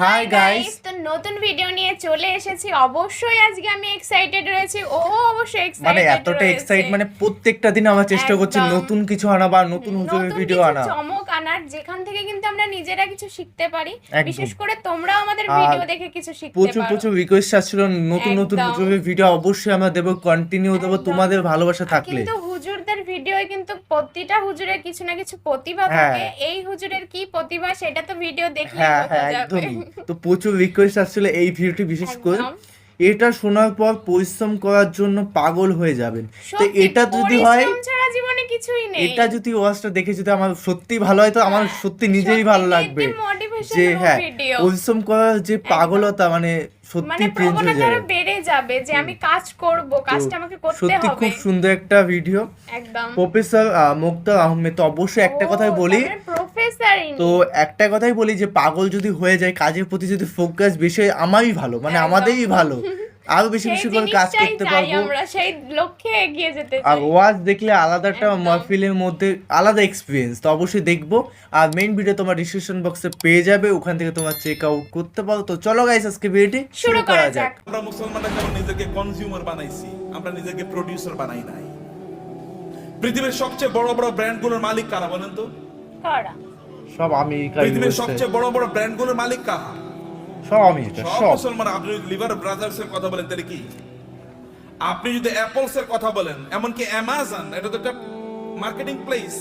Hi guys তো নতুন video নিয়ে চলে এসেছি। অবশ্যই আজকে আমি এক্সাইটেড রয়েছি। ও অবশ্যই এক্সাইটেড মানে এতটা এক্সাইট মানে প্রত্যেকটা দিন আমরা চেষ্টা করছি। নতুন কিছু আনা বা নতুন হুজুরের ভিডিও আনা। চমক আনার যেখান থেকে কিন্তু আমরা নিজেরা কিছু শিখতে পারি। বিশেষ করে তোমরাও আমাদের ভিডিও দেখে কিছু শিখতে প্রচুর পারো। প্রচুর রিকোয়েস্ট আসছিল নতুন নতুন। হুজুরের ভিডিও অবশ্যই আমরা দেবো কন্টিনিউ দেবো। তোমাদের ভালোবাসা থাকলে। কিন্তু হুজুরদের ভিডিও কিন্তু প্রতিটা হুজুরের কিছু না কিছু প্রতিভা হ্যাঁ। থাকে এই হুজুরের কি প্রতিভা সেটা তো ভিডিও দেখলে হ্যাঁ হ্যাঁ একদমই তো প্রচুর রিকোয়েস্ট আসছিল এই ভিডিওটি বিশেষ করে। এটা শোনার পর পরিশ্রম করার জন্য পাগল হয়ে যাবেন। তো এটা যদি হয় জীবনে কিছুই নেই। এটা যদি ওয়াজটা দেখে যদি আমার সত্যি ভালো হয় তো আমার সত্যি নিজেরই ভালো লাগবে। যে হ্যাঁ পরিশ্রম করার যে পাগলতা মানে সত্যি চেঞ্জ হয়ে যাবে বেড়ে যাবে যে আমি কাজ করব কাজটা আমাকে করতে সত্যি খুব সুন্দর একটা ভিডিও একদম। প্রফেসর মোক্তার আহমেদ তো অবশ্যই একটা কথাই বলি। প্রফেসর তো একটা কথাই বলি যে পাগল যদি হয়ে যায় কাজের প্রতি যদি ফোকাস বেশি হয় আমারই ভালো মানে আমাদেরই ভালো। আরও বেশি বেশি করে কাজ করতে পারব। আমরা সেই লক্ষ্যে এগিয়ে যেতে আর ওয়াজ দেখলে আলাদা একটা। মহফিলের মধ্যে আলাদা এক্সপিরিয়েন্স তো অবশ্যই দেখব। আর মেইন ভিডিও তোমার ডিসক্রিপশন বক্সে পেয়ে যাবে ওখান থেকে তোমার চেক আউট করতে পারো। তো চলো গাইস আজকে ভিডিওটি শুরু করা যাক। আমরা মুসলমানরা যেমন নিজেকে কনজিউমার বানাইছি আমরা নিজেকে প্রোডিউসার বানাই নাই। পৃথিবীর সবচেয়ে বড় বড় ব্র্যান্ডগুলোর মালিক কারা বলেন তো? করা? সব আমেরিকা পৃথিবীর সবচেয়ে বড় বড় ব্র্যান্ডগুলোর মালিক কারা? সব আমেরিকা সব মুসলমান আপনি যদি লিভার ব্রাদার্স এর কথা বলেন তাহলে কি? আপনি যদি অ্যাপলস এর কথা বলেন এমনকি অ্যামাজন এটা তো একটা মার্কেটিং প্লেস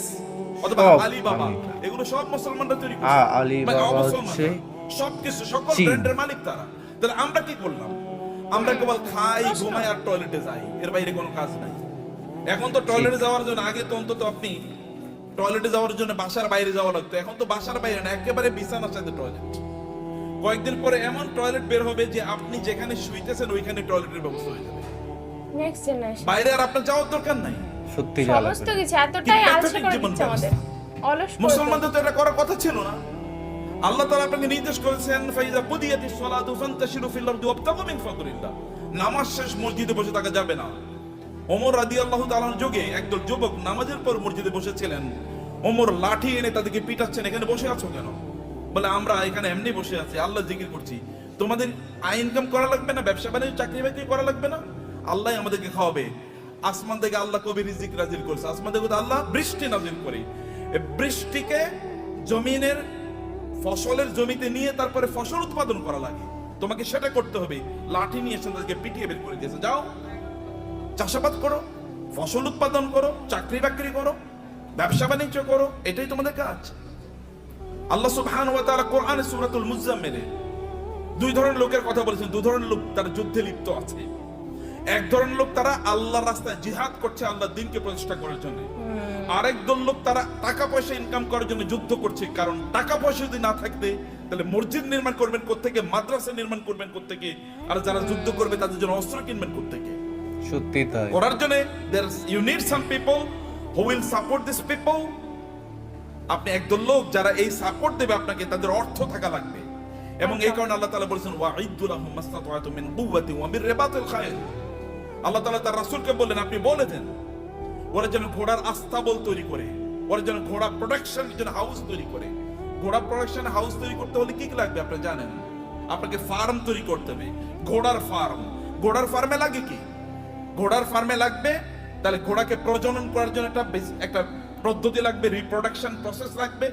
অথবা আলিবাবা এগুলো সব মুসলমানরা তৈরি করছে। আলিবাবা মানে অমুসলমানরা। হচ্ছে সবকিছু সকল ব্র্যান্ডের মালিক তারা। তাহলে আমরা কি করলাম? আমরা কেবল খাই ঘুমাই আর টয়লেটে যাই। এর বাইরে কোনো কাজ নাই। এখন তো টয়লেটে যাওয়ার জন্য আগে তো অন্তত আপনি টয়লেটে যাওয়ার জন্য বাসার বাইরে যাওয়া লাগতো। এখন তো বাসার বাইরে না একেবারে বিছানার সাথে টয়লেট কয়েকদিন পরে এমন টয়লেট বের হবে যে আপনি যেখানে শুইতেছেন ওইখানে টয়লেটের ব্যবস্থা হয়ে যাবে। নেক্সট জেনারেশন বাইরে আর আপনার যাওয়ার দরকার নাই। সত্যি সমস্ত কিছু এতটাই আলসে করে দিচ্ছে আমাদের। অলস মুসলমানদের তো এটা করার কথা ছিল না। আল্লাহ তাআলা আপনাকে নির্দেশ করেছেন ফাইজা কুদিয়াতিস সালাতু ফান্তাশিরু ফিল আরদি ওয়াবতাগু মিন ফাদলিল্লাহ। নামাজ শেষ মসজিদে বসে থাকা যাবে না। ওমর রাদিয়াল্লাহু তাআলার যুগে একদল যুবক নামাজের পর মসজিদে বসেছিলেন। ওমর লাঠি এনে তাদেরকে পিটাচ্ছেন, এখানে বসে আছো কেন? বলে, আমরা এখানে এমনি বসে আছি, আল্লাহ জিকির করছি। তোমাদের আয় ইনকাম করা লাগবে না, ব্যবসা বাণিজ্য, চাকরি বাকরি করা লাগবে না? আল্লাহ আমাদেরকে খাওয়াবে। আসমান থেকে আল্লাহ কবি রিজিক নাজিল করছে। আসমান থেকে আল্লাহ বৃষ্টি নাজিল করে। বৃষ্টিকে জমিনের, ফসলের জমিতে নিয়ে তারপরে ফসল উৎপাদন করা লাগে। তোমাকে সেটা করতে হবে। লাঠি নিয়ে এসে তাদেরকে পিটিয়ে বের করে দিয়েছে। যাও চাষাবাদ করো ফসল উৎপাদন করো চাকরি বাকরি করো ব্যবসা বাণিজ্য করো এটাই তোমাদের কাজ। আল্লাহ সুবহানাহু ওয়া তাআলা কোরআনে সূরাতুল মুজাম্মিলে দুই ধরনের লোকের কথা বলেছেন। দুই ধরনের লোক তারা যুদ্ধে লিপ্ত আছে। এক ধরনের লোক তারা আল্লাহর রাস্তায় জিহাদ করছে আল্লাহর দিনকে প্রতিষ্ঠা করার জন্য। আরেক দল লোক তারা টাকা পয়সা ইনকাম করার জন্য যুদ্ধ করছে কারণ টাকা পয়সা যদি না থাকতে তাহলে মসজিদ নির্মাণ করবেন কোত্থেকে মাদ্রাসা নির্মাণ করবেন কোত্থেকে আর যারা যুদ্ধ করবে তাদের জন্য অস্ত্র কিনবেন কোত্থেকে। সত্যি তাই। করার জন্য you need some people who will support this people আপনি একদল লোক যারা এই সাপোর্ট দেবে আপনাকে, তাদের অর্থ থাকা লাগবে। এবং এই কারণে আল্লাহ তাআলা বলেছেন ওয়াইদু লাহুম মাসতাতাআতু মিন কুওয়াতি ওয়া রিবাতিল খায়র। আল্লাহ তাআলা তার রাসূলকে বললেন, আপনি বলে দেন ওরা যেন ঘোড়ার আস্তাবল তৈরি করে, ওরা যেন ঘোড়া প্রোডাকশন যেন হাউস তৈরি করে। ঘোড়া প্রোডাকশন হাউস তৈরি করতে হলে কি কি লাগবে আপনি জানেন? আপনাকে ফার্ম তৈরি করতে হবে। ঘোড়ার ফার্ম ঘোড়ার ফার্মে লাগে কি? ঘোড়ার ফার্মে লাগবে, তাহলে ঘোড়াকে প্রজনন করার জন্য একটা একটা পদ্ধতি লাগবে রিপ্রোডাকশন প্রসেস লাগবে,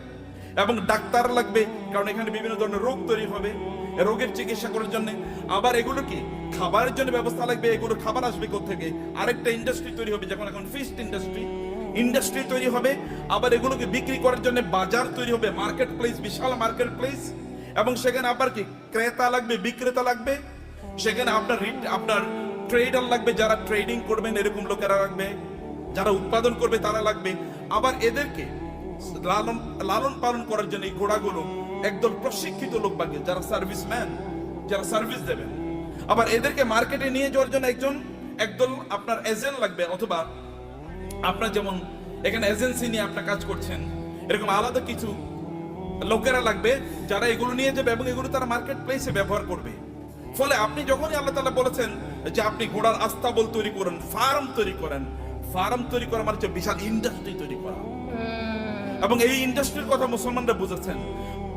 এবং ডাক্তার লাগবে, কারণ এখানে বিভিন্ন ধরনের রোগ তৈরি হবে। রোগের চিকিৎসা করার জন্য আবার এগুলো কি? খাবারের জন্য ব্যবস্থা লাগবে, এগুলো খাবার আসবে থেকে আরেকটা ইন্ডাস্ট্রি তৈরি হবে, যেমন এখন ফিস্ট ইন্ডাস্ট্রি ইন্ডাস্ট্রি তৈরি হবে, আবার এগুলোকে বিক্রি করার জন্য বাজার তৈরি হবে মার্কেট প্লেস বিশাল মার্কেট প্লেস এবং সেখানে আবার কি? ক্রেতা লাগবে, বিক্রেতা লাগবে। সেখানে আপনার আপনার ট্রেডার লাগবে, যারা ট্রেডিং করবেন, এরকম লোকেরা লাগবে, যারা উৎপাদন করবে, তারা লাগবে। আবার এদেরকে লালন লালন পালন করার জন্য এই ঘোড়াগুলো একদল প্রশিক্ষিত লোক লাগবে যারা সার্ভিসম্যান যারা সার্ভিস দেবেন। আবার এদেরকে মার্কেটে নিয়ে যাওয়ার জন্য একজন, একদল আপনার এজেন্ট লাগবে, অথবা আপনার যেমন এখানে এজেন্সি নিয়ে আপনার কাজ করছেন, এরকম আলাদা কিছু লোকেরা লাগবে, যারা এগুলো নিয়ে যাবে এবং এগুলো তারা মার্কেট প্লেসে ব্যবহার করবে। ফলে আপনি যখনই আল্লাহ তাআলা বলেছেন যে আপনি ঘোড়ার আস্তাবল তৈরি করেন ফার্ম তৈরি করেন। ফার্ম তৈরি করা মানে বিশাল ইন্ডাস্ট্রি তৈরি করা। এবং এই ইন্ডাস্ট্রির কথা মুসলমানরা বুঝেছেন।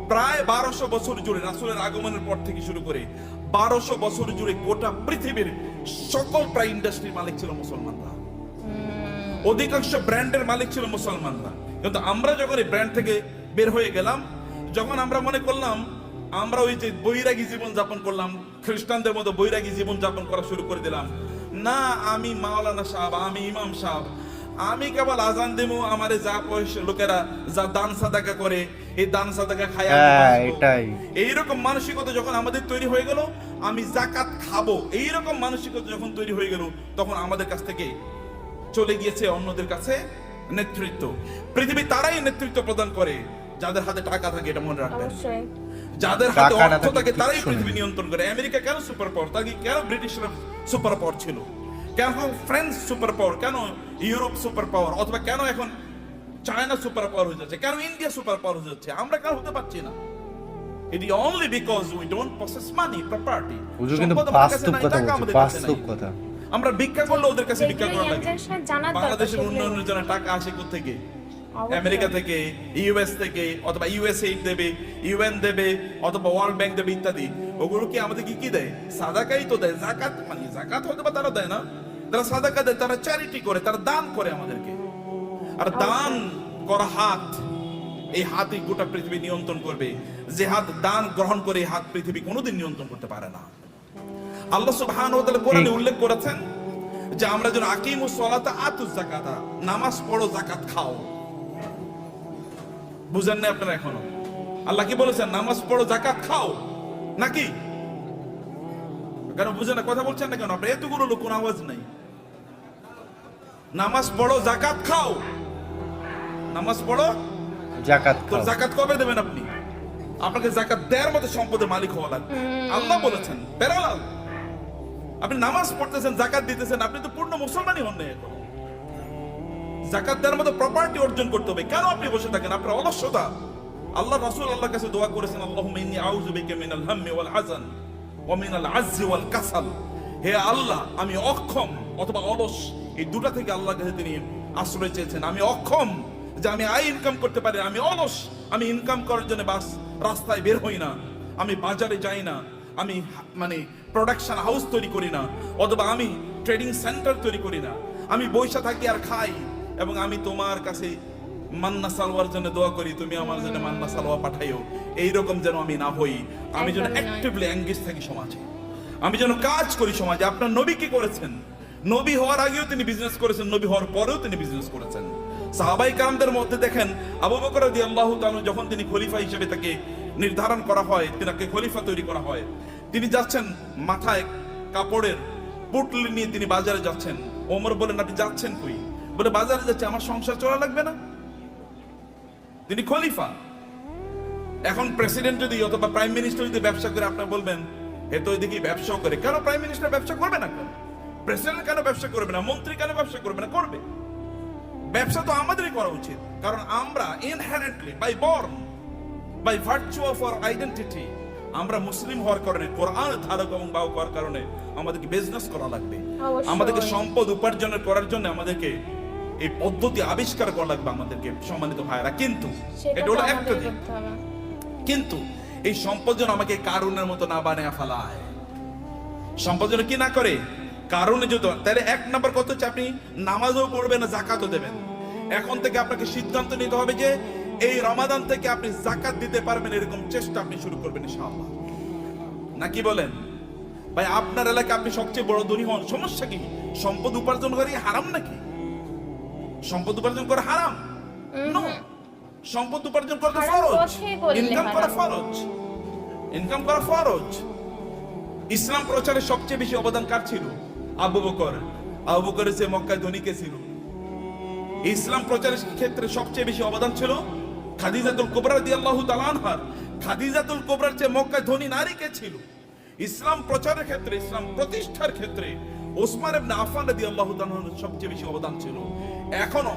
প্রায় বারোশো বছর জুড়ে রাসূলের আগমনের পর থেকে শুরু করে বারোশো বছর জুড়ে গোটা পৃথিবীর সকল প্রায় ইন্ডাস্ট্রির মালিক ছিল মুসলমানরা। অধিকাংশ ব্র্যান্ডের মালিক ছিল মুসলমানরা। কিন্তু আমরা যখন এই ব্র্যান্ড থেকে বের হয়ে গেলাম যখন আমরা মনে করলাম আমরা ওই যে বৈরাগী জীবন যাপন করলাম খ্রিস্টানদের মতো বৈরাগী জীবন যাপন করা শুরু করে দিলাম। না আমি মাওলানা সাহেব আমি ইমাম সাহেব। আমি কেবল আজান দেবো আমারে যা পয়সা লোকেরা যা দান সাদাকা করে এই দান সাদাকা খায় হ্যাঁ। এটাই। এইরকম মানসিকতা যখন আমাদের তৈরি হয়ে গেল আমি জাকাত খাব এইরকম মানসিকতা যখন তৈরি হয়ে গেল তখন আমাদের কাছ থেকে চলে গিয়েছে অন্যদের কাছে নেতৃত্ব। পৃথিবী তারাই নেতৃত্ব প্রদান করে যাদের হাতে টাকা থাকে এটা মনে রাখবেন। অবশ্যই। যাদের হাতে অর্থ থাকে তারাই পৃথিবী নিয়ন্ত্রণ করে। আমেরিকা কেন সুপার পাওয়ার তাকে কেন ব্রিটিশরা সুপার পাওয়ার ছিল? কেন ফ্রান্স সুপার পাওয়ার কেন ইউরোপ সুপার পাওয়ার অথবা কেন এখন চায়না সুপার পাওয়ার হয়ে যাচ্ছে? কেন ইন্ডিয়া সুপার পাওয়ার হয়ে যাচ্ছে? আমরা কেন হতে পারছি না। এটি only because we don't process money property হুজুর কিন্তু বাস্তব কথা বলছে বাস্তব কথা। আমরা ভিক্ষা করলে ওদের কাছে ভিক্ষা করা লাগে। বাংলাদেশের উন্নয়নের জন্য টাকা আসে থেকে অবশ্যই। আমেরিকা থেকে ইউএস থেকে অথবা ইউএসএইড দেবে ইউএন দেবে অথবা ওয়ার্ল্ড ব্যাংক দেবে ইত্যাদি। ওগুলো কি আমাদের কি কি দেয়? সাদাকাই তো দেয়। জাকাত মানে জাকাত হয়তো বা তারা দেয় না। তারা সাদাকা দেয় তারা চ্যারিটি করে তারা দান করে আমাদেরকে। আর দান করা হাত এই হাতই গোটা পৃথিবী নিয়ন্ত্রণ করবে। যে হাত দান গ্রহণ করে হাত পৃথিবী কোনোদিন নিয়ন্ত্রণ করতে পারে না। আল্লাহ সুবহানাহু ওয়া তাআলা কোরআনে উল্লেখ করেছেন যে আমরা যেন আকিমুস সালাতা আতুজ যাকাতা নামাজ পড়ো যাকাত খাও। বুঝেন না আপনারা এখনও? আল্লাহ কি বলেছেন? নামাজ পড়ো জাকাত খাও। নাকি? কেন বুঝেন না কথা বলছেন না কেন? আপনার এতগুলো লোক কোনো আওয়াজ নাই। নামাজ পড়ো জাকাত খাও। নামাজ পড়ো জাকাত তো জাকাত কবে দেবেন আপনি? আপনাকে জাকাত দেওয়ার মতো সম্পদের মালিক হওয়া লাগবে। আল্লাহ বলেছেন বেরালাল আপনি নামাজ পড়তেছেন জাকাত দিতেছেন আপনি তো পূর্ণ মুসলমানই হন না এখন। জাকাত দেওয়ার মতো প্রপার্টি অর্জন করতে হবে। কেন আপনি বসে থাকেন? আপনার অলস্যতা আল্লাহ রাসূল আল্লাহর কাছে দোয়া করেছেন আল্লাহুম্মা আউযু বিকা মিনাল হাম্মি ওয়াল হাযান ওয়া মিনাল ওয়াল কাসাল। হে আল্লাহ, আমি অক্ষম অথবা অলস। এই দুটা থেকে আল্লাহর কাছে তিনি আশ্রয় চেয়েছেন। আমি অক্ষম যে আমি আয় ইনকাম করতে পারি আমি অলস। আমি ইনকাম করার জন্য বাস, রাস্তায় বের হই না। আমি বাজারে যাই না। আমি মানে প্রোডাকশন হাউস তৈরি করি না। অথবা আমি ট্রেডিং সেন্টার তৈরি করি না। আমি বৈশা থাকি আর খাই। এবং আমি তোমার কাছে মান্না সালোয়ার জন্য দোয়া করি তুমি আমার জন্য মান্না সালোয়া পাঠাইও। এইরকম যেন আমি না হই। আমি যেন অ্যাক্টিভলি এঙ্গেজ থাকি সমাজে। আমি যেন কাজ করি সমাজে। আপনার নবী কি করেছেন? নবী হওয়ার আগেও তিনি বিজনেস করেছেন নবী হওয়ার পরেও তিনি বিজনেস করেছেন। সাহাবাই কারামদের মধ্যে দেখেন আবু বকর রাদিয়াল্লাহু তাআলা যখন তিনি খলিফা হিসেবে তাকে নির্ধারণ করা হয় তিনাকে খলিফা তৈরি করা হয় তিনি যাচ্ছেন মাথায় কাপড়ের পুটলি নিয়ে তিনি বাজারে যাচ্ছেন। ওমর বলেন আপনি যাচ্ছেন কই? বলে বাজারে যাচ্ছে আমার সংসার চলা লাগবে না। তিনি খলিফা। এখন প্রেসিডেন্ট যদি অথবা প্রাইম মিনিস্টার যদি ব্যবসা করে আপনার বলবেন এ তো এদিকে ব্যবসা করে। কেন প্রাইম মিনিস্টার ব্যবসা করবে না কেন? প্রেসিডেন্ট কেন ব্যবসা করবে না? মন্ত্রী কেন ব্যবসা করবে না? করবে। ব্যবসা তো আমাদেরই করা উচিত। কারণ আমরা inherently by born by virtue of our identity আমরা মুসলিম হওয়ার কারণে কোরআন ধারক এবং বাহক হওয়ার কারণে আমাদেরকে বিজনেস করা লাগবে। আমাদেরকে সম্পদ উপার্জনের করার জন্য আমাদেরকে এই পদ্ধতি আবিষ্কার করা লাগবে আমাদেরকে সম্মানিত ভাইরা কিন্তু এটা হলো একটা দিক। কিন্তু এই সম্পদ যেন আমাকে কারণের মতো না বানিয়ে ফেলায়। সম্পদ যেন কি না করে? কারণে যদি তাহলে এক নম্বর কত হচ্ছে আপনি নামাজও পড়বেন না জাকাতও দেবেন। এখন থেকে আপনাকে সিদ্ধান্ত নিতে হবে যে এই রমাদান থেকে আপনি জাকাত দিতে পারবেন এরকম চেষ্টা আপনি শুরু করবেন ইনশাআল্লাহ। নাকি বলেন? ভাই আপনার এলাকায় আপনি সবচেয়ে বড় ধনী হন সমস্যা কি? সম্পদ উপার্জন করি হারাম নাকি? সম্পদ উপার্জন করা হারাম। নো সম্পদ উপার্জন করা তো ফরজ। ইনকাম করা ফরজ। ইনকাম করা ফরজ। ইসলাম প্রচারে সবচেয়ে বেশি অবদান কার ছিল? আবু বকর। আবু বকরের চেয়ে মক্কায় ধনী কে ছিল? ইসলাম প্রচারের ক্ষেত্রে সবচেয়ে বেশি অবদান ছিল খাদিজাতুল কুবরা রাদিয়াল্লাহু তাআলা আনহার। খাদিজাতুল কুবরার চেয়ে মক্কায় ধনী নারী কে ছিল? ইসলাম প্রচারের ক্ষেত্রে ইসলাম প্রতিষ্ঠার ক্ষেত্রে ওসমান ইবনে আফফান রাদিয়াল্লাহু তাআলার সবচেয়ে বেশি অবদান ছিল। এখনও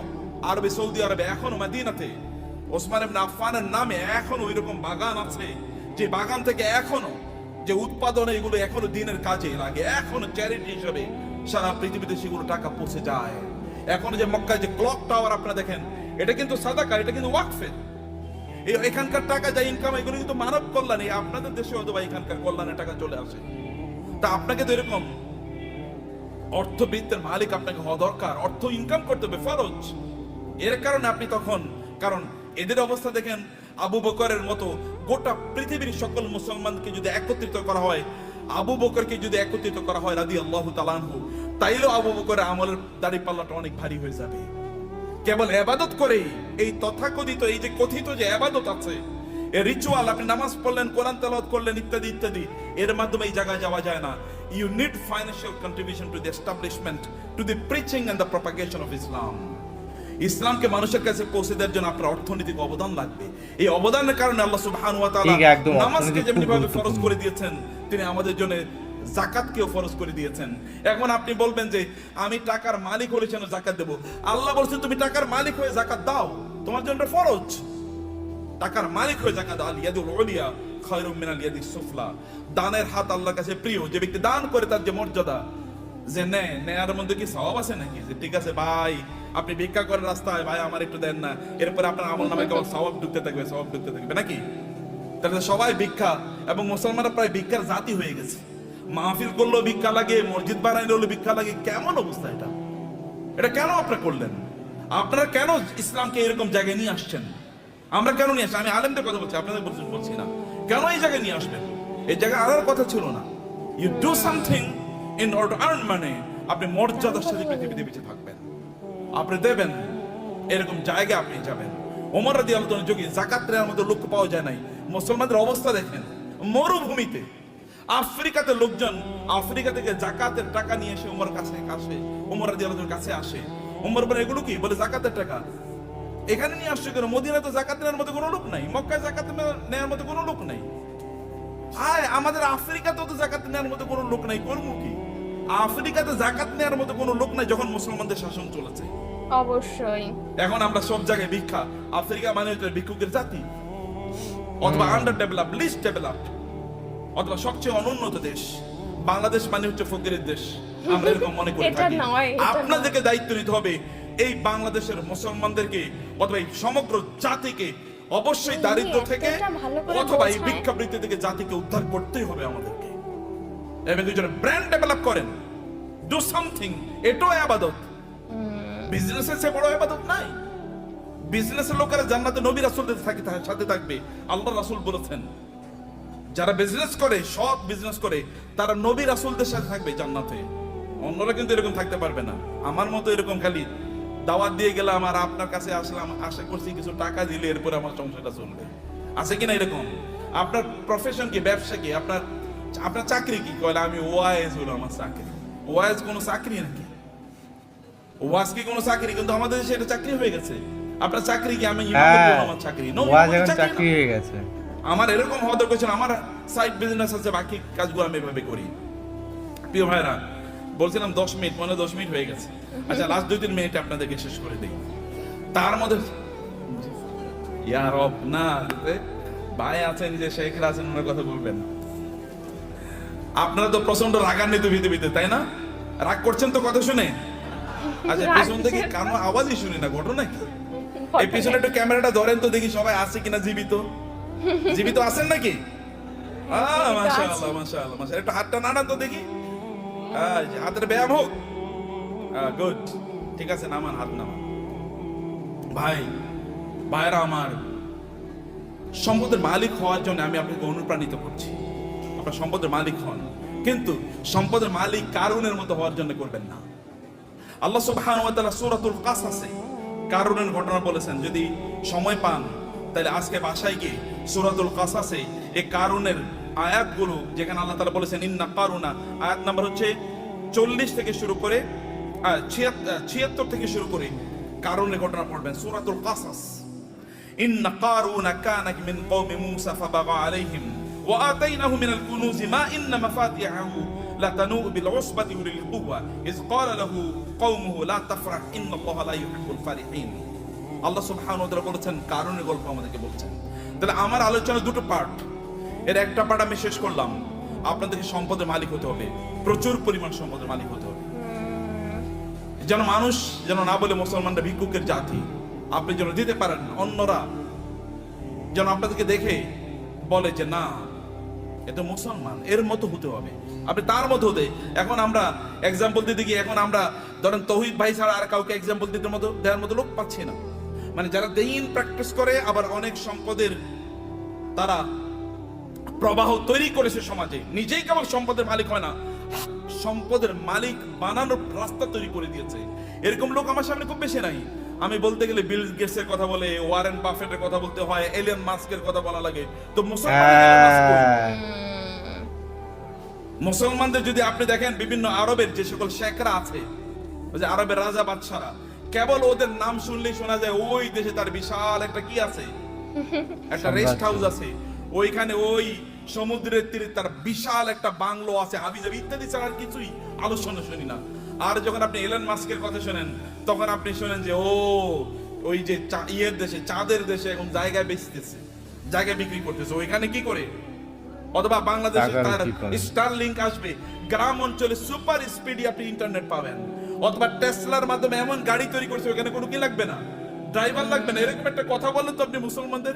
আরবে সৌদি আরবে, এখনও মদিনাতে। ওসমান ইবনে আফফানের নামে এখনও ওইরকম বাগান আছে, যে বাগান থেকে এখনও যে উৎপাদন এগুলো এখনও দিনের কাজে লাগে, এখনও চ্যারিটি হিসেবে সারা পৃথিবীতে সেগুলো টাকা পৌঁছে যায়। এখন যে মক্কায় যে ক্লক টাওয়ার আপনারা দেখেন, এটা কিন্তু সাদাকা, এটা কিন্তু ওয়াকফের এই এখানকার টাকা যা ইনকাম এগুলো কিন্তু মানব কল্যাণে, আপনাদের দেশে হয়তো বা এখানকার কল্যাণে টাকা চলে আসে। তা আপনাকে তো এরকম অর্থবৃত্তের মালিক আপনাকে হওয়া দরকার, অর্থ ইনকাম করতে হবে, ফরজ। এর কারণে আপনি তখন, কারণ এদের অবস্থা দেখেন, আবু বকরের মতো গোটা পৃথিবীর সকল মুসলমানকে যদি একত্রিত করা হয়, আবু বকরকে যদি একত্রিত করা হয় রাদি আল্লাহ তালানহু তাইলেও আবু বকরের আমলের দাড়ি পাল্লাটা অনেক ভারী হয়ে যাবে। কেবল এবাদত করেই, এই তথাকথিত, এই যে কথিত যে এবাদত আছে রিচুয়াল আপনি নামাজ পড়লেন, কোরআন তেলাওয়াত করলেন ইত্যাদি ইত্যাদি, এর মাধ্যমে এই জায়গায় যাওয়া যায় না। You need financial contribution to the establishment to the preaching and the propagation of Islam ইসলামকে মানুষের কাছে পৌঁছে দেওয়ার জন্য আপনার অর্থনৈতিক অবদান লাগবে। এই অবদানের কারণে আল্লাহ সুবহানাহু ওয়া তাআলা নামাজকে যেমনি ভাবে ফরজ। করে দিয়েছেন তিনি আমাদের জন্য জাকাতকেও ফরজ করে দিয়েছেন। এখন আপনি বলবেন যে আমি টাকার মালিক হলে যেন জাকাত দেব? আল্লাহ বলছেন তুমি টাকার মালিক হয়ে জাকাত দাও তোমার জন্য ফরজ। টাকার মালিক হয়ে জাকাত আল ইয়াদুল উলিয়া। দানের হাত আল্লাহর কাছে প্রিয়, যে ব্যক্তি দান করে তার যে মর্যাদা, যে নে, নেয়ার মধ্যে কি সওয়াব আছে নাকি? যে ঠিক আছে, ভাই, আপনি ভিক্ষা করেন রাস্তায়, ভাই, আমার একটু দেন না। এরপরে আপনার আমল নামে সওয়াব ঢুকতে থাকবে সওয়াব ঢুকতে থাকবে, নাকি? তাহলে সবাই ভিক্ষা, এবং মুসলমানরা প্রায় ভিক্ষার জাতি হয়ে গেছে। মাহফিল করলেও ভিক্ষা লাগে, মসজিদ বানাইলেও ভিক্ষা লাগে, কেমন অবস্থা এটা? এটা কেন আপনারা করলেন? আপনারা কেন ইসলামকে এরকম জায়গায় নিয়ে আসছেন? আমরা কেন নিয়ে আসছি? আমি আলেমদের কথা বলছি, আপনাদের বলছি না। কেন এই জায়গায় নিয়ে আসবেন এই জায়গায় আনার কথা ছিল না। You do something in order earn মানে আপনি মর্যাদার সাথে পৃথিবীতে বেঁচে থাকবেন। আপনি দেবেন, এরকম জায়গায় আপনি যাবেন। ওমর রাদি আলোচনা যোগী জাকাত নেওয়ার মতো লোক পাওয়া যায় নাই। মুসলমানদের অবস্থা দেখেন, মরুভূমিতে। আফ্রিকাতে লোকজন, আফ্রিকা থেকে জাকাতের টাকা নিয়ে এসে ওমর কাছে আসে, ওমর রাদি আলোচনার কাছে আসে। ওমর বলে, এগুলো কি? বলে জাকাতের টাকা। এখানে নিয়ে আসছে কেন? মদিনা তো জাকাত নেওয়ার মতো কোনো লোক নাই। মক্কায় জাকাত নেওয়ার মতো কোনো লোক নাই। আয় আমাদের আফ্রিকাতেও তো জাকাত নেওয়ার মতো কোনো লোক নাই করব কি? আফ্রিকাতে জাকাত নেওয়ার মতো কোনো লোক নাই যখন মুসলমানদের শাসন চলেছে। অবশ্যই। এখন আমরা সব জায়গায় ভিক্ষা আফ্রিকা মানে হচ্ছে ভিক্ষুকের জাতি। অথবা আন্ডার ডেভেলপ লিস্ট ডেভেলপ অথবা সবচেয়ে অনুন্নত দেশ। বাংলাদেশ মানে হচ্ছে ফকিরের দেশ। আমরা এরকম মনে করে আপনাদেরকে দায়িত্ব নিতে হবে এই বাংলাদেশের মুসলমানদেরকে অথবা এই সমগ্র জাতিকে অবশ্যই দারিদ্র থেকে অথবা এই বোঝায়। ভিক্ষাবৃত্তি থেকে জাতিকে উদ্ধার করতেই হবে আমাদেরকে। এবং দুজন ব্র্যান্ড ডেভেলপ করেন। ডু সামথিং এটাও আবাদত। বিজনেসের সে বড় আবাদত নাই। বিজনেসের লোকেরা জান্নাতে নবী রাসূলদের থাকে সাথে থাকবে। আল্লাহ রাসূল বলেছেন যারা বিজনেস করে সৎ বিজনেস করে তারা নবী রাসূলদের সাথে থাকবে জান্নাতে। অন্যরা কিন্তু এরকম থাকতে পারবে না। আমার মতো এরকম খালি দাওয়াত দিয়ে গেলাম আর আপনার কাছে আসলাম আশা করছি কিছু টাকা দিলে এরপরে আমার সংসারটা চলবে। আছে কিনা এরকম? আপনার প্রফেশন কি ব্যবসা কি? আপনার আপনার চাকরি কি? কয়লা আমি ওয়াইজ হলো আমার চাকরি। ওয়াইজ কোনো চাকরি নাকি? ওয়াজ কি কোনো চাকরি? কিন্তু আমাদের দেশে এটা চাকরি হয়ে গেছে। আপনার চাকরি কি? আমি হ্যাঁ আমার চাকরি। চাকরি চাকরি হয়ে গেছে। আমার এরকম হওয়া দরকার ছিল আমার সাইড বিজনেস আছে বাকি কাজগুলো আমি এভাবে করি। প্রিয় ভাইরা বলছিলাম দশ মিনিট মনে দশ মিনিট হয়ে গেছে। আচ্ছা লাস্ট দুই তিন মিনিট আপনাদেরকে শেষ করে দিই। তার মধ্যে ইয়া রব না ভাই আছেন যে শেখরা আছেন ওনার কথা বলবেন। আপনারা তো প্রচণ্ড রাগান্বিত পৃথিবীতে তাই না? রাগ করছেন তো কথা শুনে। আচ্ছা পেছন থেকে। কানো আওয়াজই শুনি না ঘটনা কি? এই পিছনে একটু ক্যামেরাটা ধরেন তো দেখি সবাই আছে কিনা জীবিত। জীবিত আছেন নাকি? আহ, মাশাআল্লাহ, মাশাআল্লাহ, মাশাআল্লাহ। একটু হাতটা নাড়ান তো দেখি। হাতের ব্যায়াম হোক। গুড ঠিক আছে, নামান, হাত নামান। ভাই ভাইরা আমার, সম্পদের মালিক হওয়ার জন্য আমি আপনাকে অনুপ্রাণিত করছি। আপনার সম্পদের মালিক হন। কিন্তু সম্পদের মালিক কারুনের মতো হওয়ার জন্য করবেন না। আল্লাহ সুবহানাহু ওয়া তাআলা সূরাতুল কাসাসে কারুনের ঘটনা বলেছেন, যদি সময় পান, তাহলে আজকে বাসায় গিয়ে সূরাতুল কাসাসে এই কারুনের আয়াতগুলো যেখানে আল্লাহ তাআলা বলেছেন ইন্না কারুনা আয়াত নাম্বার হচ্ছে চল্লিশ থেকে শুরু করে ছিয়াত্তর থেকে শুরু করে কারুনের ঘটনা পড়বেন সূরাতুল কাসাস إن قارون كان من قوم موسى فبغى عليهم وآتيناه من الكنوز ما إن مفاتحه لتنوء بالعصبة أولي القوة إذ قال له قومه لا تفرح إن الله لا يحب الفرحين আল্লাহ সুবহানাহু ওয়া তাআলা বলেছেন কারণের গল্প আমাদেরকে বলছেন তাহলে আমার আলোচনা দুটো পার্ট এর একটা পার্ট আমি শেষ করলাম। আপনাদেরকে সম্পদের মালিক হতে হবে। প্রচুর পরিমাণ সম্পদের মালিক হতে হবে। যেন মানুষ যেন না বলে মুসলমানরা ভিক্ষুকের জাতি। আপনি যেন দিতে পারেন অন্যরা যেন আপনাদেরকে দেখে বলে যে, না এটা মুসলমান, এর মতো হতে হবে। আপনি তার মতো হতে, এখন আমরা এক্সাম্পল দিতে গিয়ে এখন আমরা ধরেন তহিদ ভাই ছাড়া আর কাউকে এক্সাম্পল দিতে মতো, দেওয়ার মতো লোক পাচ্ছি না। মানে যারা দিন প্র্যাকটিস করে, আবার অনেক সম্পদের তারা প্রবাহ তৈরি করেছে সমাজে। নিজেই কেবল সম্পদের মালিক হয় না সম্পদের মালিক বানানোর রাস্তা তৈরি করে দিয়েছে। এরকম লোক আমার সামনে খুব বেশি নাই। আমি বলতে গেলে বিল গেটস এর কথা বলে ওয়ারেন বাফেটের কথা বলতে হয় এলিয়ন মাস্কের কথা বলা লাগে। তো মুসলমান হ্যাঁ। মুসলমানদের যদি আপনি দেখেন বিভিন্ন আরবের যে সকল শেখরা আছে ওই যে আরবের রাজা বাদশারা কেবল ওদের নাম শুনলেই শোনা যায় ওই দেশে তার বিশাল একটা কি আছে? একটা রেস্ট হাউস আছে। ওইখানে ওই সমুদ্রের তীরে তার বিশাল একটা বাংলো আছে হাবিজাবি ইত্যাদি ছাড়া আর কিছুই আলোচনা শুনি না। আর যখন আপনি এলেন মাস্কের কথা শোনেন তখন আপনি শোনেন যে ও ওই যে ইয়ের দেশে চাঁদের দেশে এখন জায়গায় বেচতেছে জায়গা বিক্রি করতেছে ওইখানে কি করে? অথবা বাংলাদেশে তার স্টার আসবে গ্রাম অঞ্চলে সুপার স্পিডি আপনি ইন্টারনেট পাবেন। অথবা টেসলার মাধ্যমে এমন গাড়ি তৈরি করছে ওখানে কোনো কি লাগবে না? ড্রাইভার লাগবে না এরকম একটা কথা বলেন তো আপনি মুসলমানদের।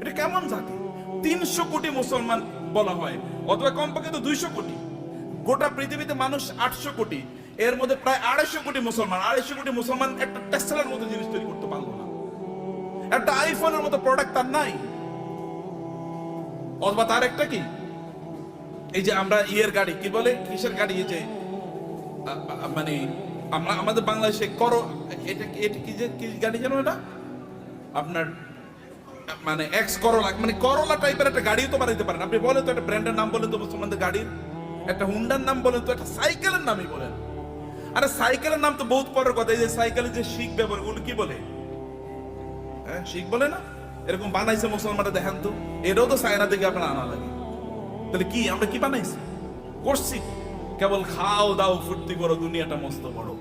এটা কেমন জাতি? তিনশো কোটি মুসলমান বলা হয়, অথবা কমপক্ষে তো দুইশো কোটি। গোটা পৃথিবীতে মানুষ আটশো কোটি, এর মধ্যে প্রায় আড়াইশো কোটি মুসলমান। আড়াইশো কোটি মুসলমান একটা টেসলার মতো জিনিস তৈরি করতে পারল না। একটা আইফোনের মতো প্রোডাক্ট তার নাই। অথবা তার একটা কি? এই যে আমরা ইয়ের গাড়ি, কি বলে? কিসের গাড়ি এই যে? মানে আমরা, আমাদের বাংলাদেশে করো, এটা এটা কি যে, কি গাড়ি জানো এটা? আপনার মানে এক্স করলা মানে করলা টাইপের একটা গাড়িও তো বানাইতে পারেন। আপনি বলেন তো একটা ব্র্যান্ডের নাম বলেন তো মুসলমানদের গাড়ির। একটা হুন্ডার নাম বলেন তো, একটা সাইকেলের নামই বলেন। আরে সাইকেলের নাম তো বহুত পরের কথা, এই যে সাইকেলের যে শিখ ব্যবহার ওগুলো কি বলে? হ্যাঁ শিখ বলে না? এরকম বানাইছে মুসলমানরা, দেখেন তো। এটাও তো চায়না থেকে আপনার আনা লাগে। তাহলে কি, আমরা কি বানাইছি? করছি। কেবল খাও, দাও, ফুর্তি করো, দুনিয়াটা মস্ত বড়।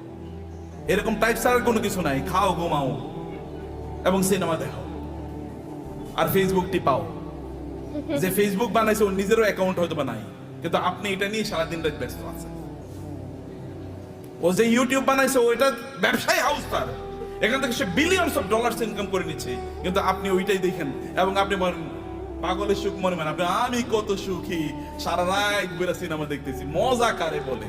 এরকম টাইপ ছাড়া কোনো কিছু নাই। খাও, ঘুমাও। এবং সিনেমা দেখো আর ফেসবুক টিপাও। যে ফেসবুক বানাইছে ওর নিজেরও অ্যাকাউন্ট হয়তো বা নাই। কিন্তু আপনি এটা নিয়ে সারাদিন রাত ব্যস্ত আছেন। ও যে ইউটিউব বানাইছে ওইটা ব্যবসায়ী হাউস তার। এখান থেকে সে বিলিয়নস অফ ডলার্স ইনকাম করে নিচ্ছে। কিন্তু আপনি ওইটাই দেখেন। এবং আপনি বলেন পাগলের সুখ মনে মানে আপনি আমি কত সুখী। সারা রাত বেলা সিনেমা দেখতেছি। মজা কারে বলে?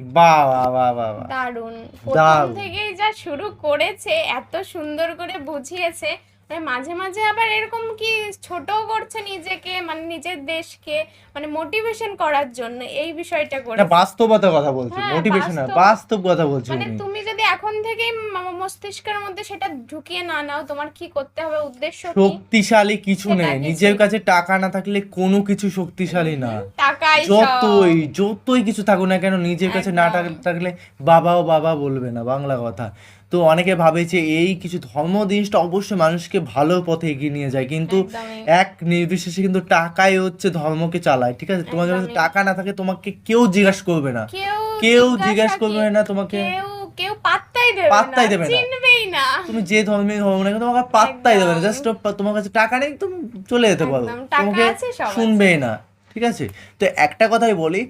বাহ বাহ বাহ বাহ বাহ। দারুণ। প্রথম থেকেই যা শুরু করেছে এত সুন্দর করে বুঝিয়েছে মানে মাঝে মাঝে আবার এরকম কি ছোট করছে নিজেকে মানে নিজের দেশকে মানে মোটিভেশন করার জন্য এই বিষয়টা করে এটা বাস্তবতার কথা বলছি হ্যাঁ, মোটিভেশন না বাস্তব। কথা বলছি মানে তুমি যদি এখন থেকেই মস্তিষ্কের মধ্যে সেটা ঢুকিয়ে না নাও তোমার কি করতে হবে? উদ্দেশ্য শক্তিশালী কিছু নেই নিজের কাছে টাকা না থাকলে কোনো কিছু শক্তিশালী না। টাকাই যতই যতই কিছু থাকুক না কেন নিজের কাছে না থাকলে বাবাও বাবা বলবে না বাংলা কথা। তো অনেকে ভাবে যে এই কিছু ধর্ম জিনিসটা অবশ্যই মানুষকে ভালো পথে এগিয়ে নিয়ে যায়। কিন্তু এক নির্বিশেষে কিন্তু টাকাই হচ্ছে ধর্মকে চালায় ঠিক আছে? তোমার কাছে টাকা না থাকে তোমাকে কেউ জিজ্ঞাসা করবে না। কেউ জিজ্ঞাসা করবে না তোমাকে। কেউ পাত্তাই দেবে পাত্তাই না। দেবে না। তুমি যে ধর্মে হও না তোমাকে পাত্তাই দেবে না। জাস্ট তোমার কাছে টাকা নেই তুমি চলে যেতে পারো। তোমাকে। শুনবেই না ঠিক আছে? তো একটা কথাই বলি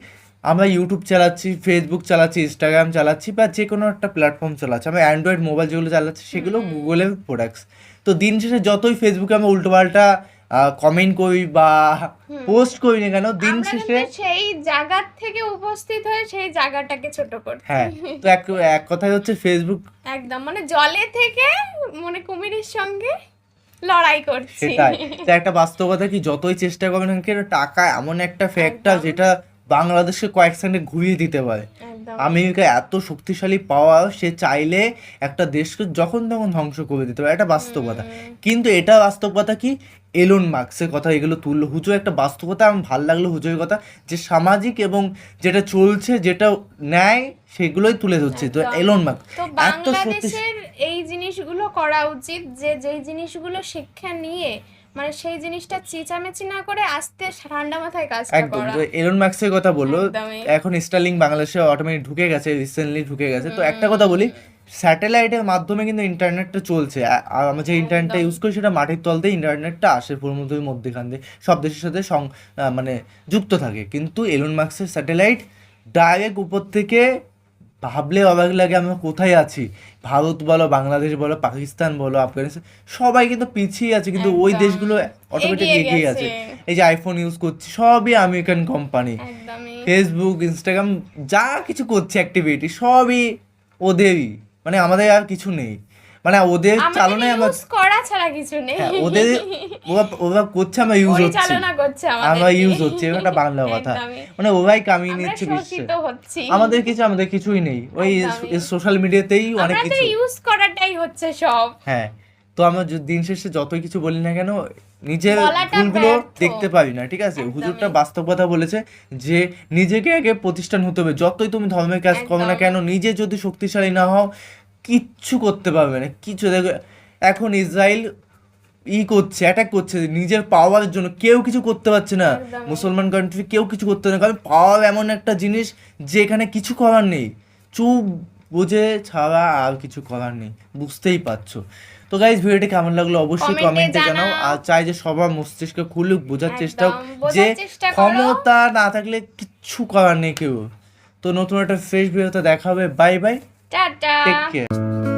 আমরা ইউটিউব চালাচ্ছি ফেসবুক চালাচ্ছি ইনস্টাগ্রাম চালাচ্ছি বা যে কোনো একটা প্ল্যাটফর্ম চালাচ্ছি। আমরা অ্যান্ড্রয়েড মোবাইল যেগুলো চালাচ্ছি সেগুলো গুগলের প্রোডাক্টস তো দিন শেষে যতই ফেসবুকে আমরা উল্টোপাল্টা কমেন্ট করি বা পোস্ট করি না কেন দিন শেষে সেই জায়গার থেকে উপস্থিত হয়ে সেই জায়গাটাকে ছোট করছি। হ্যাঁ তো এক এক কথাই হচ্ছে ফেসবুক একদম মানে জলে থেকে মানে কুমিরের সঙ্গে লড়াই করছি। সেটাই। একটা বাস্তবতা কি যতই চেষ্টা করবেন টাকা এমন একটা ফ্যাক্টর যেটা বাংলাদেশকে কয়েক সেকেন্ডে ঘুরিয়ে দিতে পারে। আমেরিকা এত শক্তিশালী পাওয়া সে চাইলে একটা দেশকে যখন তখন ধ্বংস করে দিতে পারে। এটা বাস্তবতা। কিন্তু এটা বাস্তবতা কি? এলন মার্কসের কথা এগুলো তুললো হুজো একটা বাস্তবতা। আমার ভালো লাগল হুজোর কথা। যে সামাজিক এবং যেটা চলছে যেটা নেয় সেগুলোই তুলে ধরছে। তো। এলন মার্কস এত সত্যি বাংলাদেশের এই জিনিসগুলো করা উচিত যে যেই জিনিসগুলো শিক্ষা নিয়ে মানে সেই জিনিসটা চিচামেচি না করে আস্তে ঠান্ডা মাথায় কাজটা একদম করা। তো এলন মার্কসের কথা বলল এখন স্টারলিং বাংলাদেশে অটোমেটিক ঢুকে গেছে রিসেন্টলি ঢুকে গেছে। তো একটা কথা বলি স্যাটেলাইটের মাধ্যমে কিন্তু ইন্টারনেটটা চলছে। আর আমরা যে ইন্টারনেটটা ইউজ করি সেটা মাটির তলতে ইন্টারনেটটা আসে পুরোমধ্যে মধ্যখান দিয়ে। সব দেশের সাথে মানে যুক্ত থাকে। কিন্তু এলন মার্কসের স্যাটেলাইট ডাইরেক্ট উপর থেকে ভাবলে অবাক লাগে আমরা কোথায় আছি? ভারত বলো বাংলাদেশ বলো পাকিস্তান বলো আফগানিস্তান সবাই কিন্তু পিছিয়ে আছে কিন্তু ওই দেশগুলো অটোমেটিক এগিয়ে আছে। এই যে আইফোন ইউজ করছি সবই আমেরিকান কোম্পানি ফেসবুক ইনস্টাগ্রাম যা কিছু করছে অ্যাক্টিভিটি সবই ওদেরই। মানে আমাদের আর কিছু নেই। মানে ওদের চালনায় আমরা করা ছাড়া কিছু নেই। হ্যাঁ, ওদের ওরা ওরা করছে আমরা ইউজ হচ্ছে। আমরা ইউজ হচ্ছে এটা বাংলা কথা। মানে ওরাই কামিয়ে নিচ্ছে শোষিত আমাদের কিছু আমাদের কিছুই নেই। ওই সোশ্যাল মিডিয়াতেই অনেক কিছু। ইউজ করাটাই হচ্ছে সব। হ্যাঁ তো আমরা দিন শেষে যতই কিছু বলি না কেন নিজের ভুলগুলো দেখতে পারি না ঠিক আছে? হুজুরটা বাস্তব কথা বলেছে যে নিজেকে আগে প্রতিষ্ঠান হতে হবে। যতই তুমি ধর্মের কাজ করো না কেন নিজে যদি শক্তিশালী না হও কিচ্ছু করতে পারবে না। কিছু দেখো এখন ইসরায়েল ই করছে অ্যাটাক করছে নিজের পাওয়ার জন্য কেউ কিছু করতে পারছে না। মুসলমান কান্ট্রি কেউ কিছু করতে না কারণ পাওয়ার এমন একটা জিনিস যে এখানে কিছু করার নেই। চুপ বুঝে ছাড়া আর কিছু করার নেই বুঝতেই পারছ। তো গাইজ ভিডিওটি কেমন লাগল অবশ্যই কমেন্টে জানাও। আর চাই যে সবার মস্তিষ্ক খুলুক বোঝার চেষ্টা হোক যে ক্ষমতা না থাকলে কিচ্ছু করার নেই কেউ। তো নতুন একটা ফ্রেশ ভিডিওতে দেখা হবে। Bye bye Ta-ta. Take care.